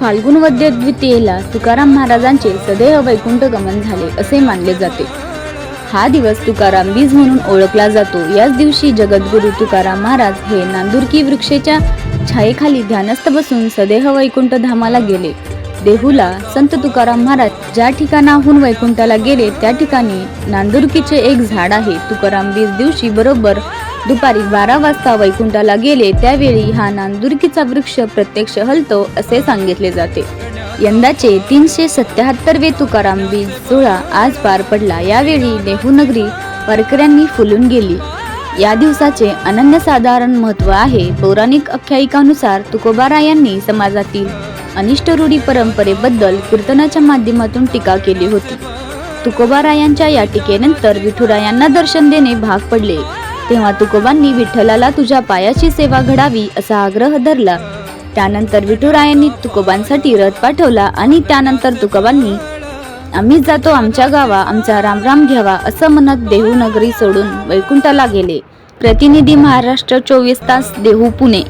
फाल्गुन वद्य द्वितीयेला तुकाराम महाराजांचे सदैव वैकुंठ गमन झाले असे मानले जाते. हा दिवस तुकाराम बीज म्हणून ओळखला जातो. याच दिवशी जगद्गुरु तुकाराम महाराज हे नांदुरकी वृक्षेच्या छायेखाली ध्यानस्थ बसून सदेह वैकुंठ धामाला गेले. देहूला संत तुकाराम महाराज ज्या ठिकाणाहून वैकुंठाला गेले त्या ठिकाणी नांदुरकीचे एक झाड आहे. तुकाराम बीज दिवशी बरोबर दुपारी बारा वाजता वैकुंठाला गेले त्यावेळी हा नांदुर्कीचा वृक्ष प्रत्यक्ष हलतो असे सांगितले जाते. यंदाचे तीनशे सत्याहत्तरवे तुकाराम बीज सोहळा आज पार पडला. यावेळी नेहूनगरी वारकऱ्यांनी फुलून गेली. या दिवसाचे अनन्यसाधारण महत्त्व आहे. पौराणिक आख्यायिकानुसार तुकोबारा यांनी समाजातील अनिष्ट रूढी परंपरेबद्दल कीर्तनाच्या माध्यमातून टीका केली होती. तुकोबारायांच्या या टीकेनंतर विठुरायांना दर्शन देणे भाग पडले. तेव्हा तुकोबांनी विठ्ठलाला तुझ्या पायाची सेवा घडावी असा आग्रह धरला. त्यानंतर विठुरायांनी तुकोबांसाठी रथ पाठवला आणि त्यानंतर तुकोबांनी आम्हीच जातो आमच्या गावा आमचा रामराम घ्यावा असं म्हणत देहू नगरी सोडून वैकुंठाला गेले. प्रतिनिधी महाराष्ट्र चोवीस तास देहू पुणे.